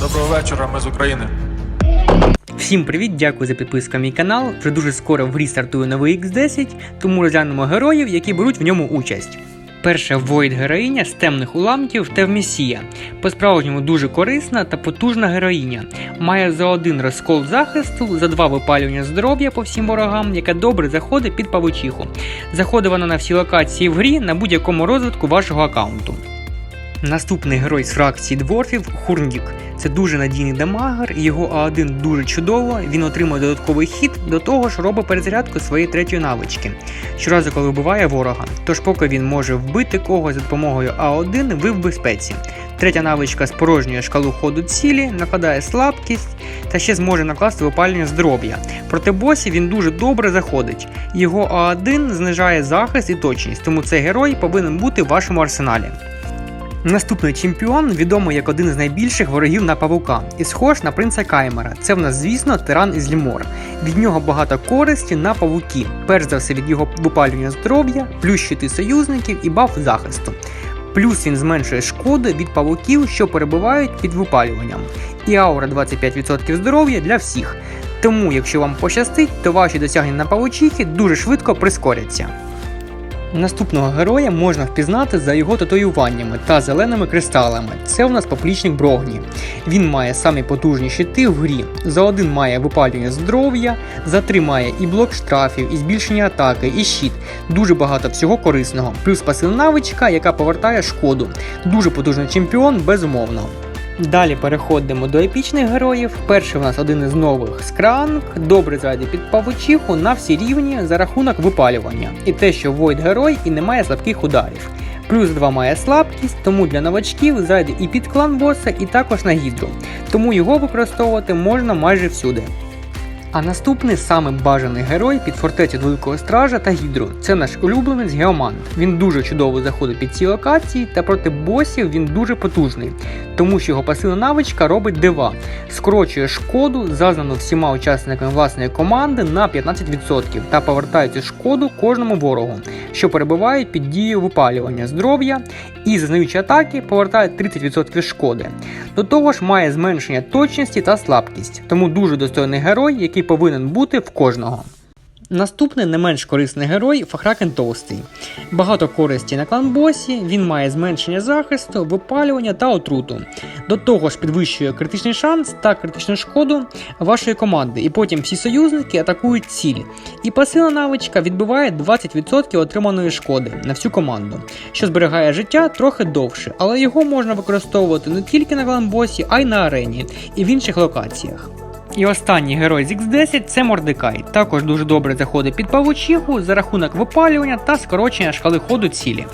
Доброго вечора, ми з України. Всім привіт, дякую за підписку на мій канал. Вже дуже скоро в грі стартує новий X10, тому розглянемо героїв, які беруть в ньому участь. Перша Void героїня з темних уламків Тевмісія. По-справжньому дуже корисна та потужна героїня. Має за один розкол захисту, за два випалювання здоров'я по всім ворогам, яка добре заходить під павучиху. Заходить вона на всі локації в грі на будь-якому розвитку вашого аккаунту. Наступний герой з фракції дворфів Хурндік. Це дуже надійний дамагер, його А1 дуже чудово. Він отримує додатковий хід, до того ж робить перезарядку своєї третьої навички. Щоразу, коли вбиває ворога. Тож, поки він може вбити когось за допомогою А1, ви в безпеці. Третя навичка спорожнює шкалу ходу цілі, накладає слабкість та ще зможе накласти випалення здоров'я. Проти босів він дуже добре заходить. Його А1 знижає захист і точність, тому цей герой повинен бути в вашому арсеналі. Наступний чемпіон відомий як один з найбільших ворогів на павука і схож на принца Каймера. Це в нас, звісно, тиран із Лімор. Від нього багато користі на павуки. Перш за все від його випалювання здоров'я, плюс щити союзників і баф захисту. Плюс він зменшує шкоди від павуків, що перебувають під випалюванням. І аура 25% здоров'я для всіх. Тому, якщо вам пощастить, то ваші досягнення на павучихі дуже швидко прискоряться. Наступного героя можна впізнати за його татуюваннями та зеленими кристалами. Це у нас поплічник Брогні. Він має самі потужні щити в грі. За один має випалювання здоров'я, за три має і блок штрафів, і збільшення атаки, і щит. Дуже багато всього корисного. Плюс пасивна навичка, яка повертає шкоду. Дуже потужний чемпіон, безумовно. Далі переходимо до епічних героїв. Перший у нас один із нових Скранк, добре зайде під павучиху на всі рівні за рахунок випалювання. І те, що Войд герой і не має слабких ударів. Плюс 2 має слабкість, тому для новачків зайде і під клан боса, і також на гідру. Тому його використовувати можна майже всюди. А наступний саме бажаний герой під фортецю Великого Стража та Гідру. Це наш улюбленець Геомант. Він дуже чудово заходить під ці локації, та проти босів він дуже потужний, тому що його пасивна навичка робить дива, скорочує шкоду, зазнану всіма учасниками власної команди на 15% та повертає цю шкоду кожному ворогу, що перебуває під дією випалювання здоров'я і зазнаючи атаки повертає 30% шкоди. До того ж має зменшення точності та слабкість, тому дуже достойний герой, який повинен бути в кожного. Наступний не менш корисний герой Фахракен Товстий. Багато користі на кланбосі, він має зменшення захисту, випалювання та отруту. До того ж підвищує критичний шанс та критичну шкоду вашої команди, і потім всі союзники атакують ціль. І пасивна навичка відбиває 20% отриманої шкоди на всю команду, що зберігає життя трохи довше, але його можна використовувати не тільки на кланбосі, а й на арені і в інших локаціях. І останній герой з X10 це Мордекай. Також дуже добре заходить під павучиху за рахунок випалювання та скорочення шкали ходу цілі.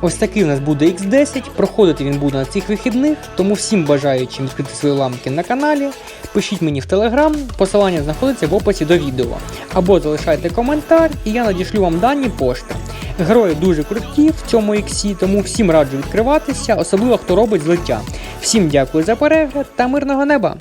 Ось такий у нас буде X10. Проходити він буде на цих вихідних, тому всім бажаючим відкрити свої ламки на каналі. Пишіть мені в телеграм, посилання знаходиться в описі до відео. Або залишайте коментар, і я надішлю вам дані пошти. Герої дуже круті в цьому іксі, тому всім раджу відкриватися, особливо хто робить злиття. Всім дякую за перегляд та мирного неба!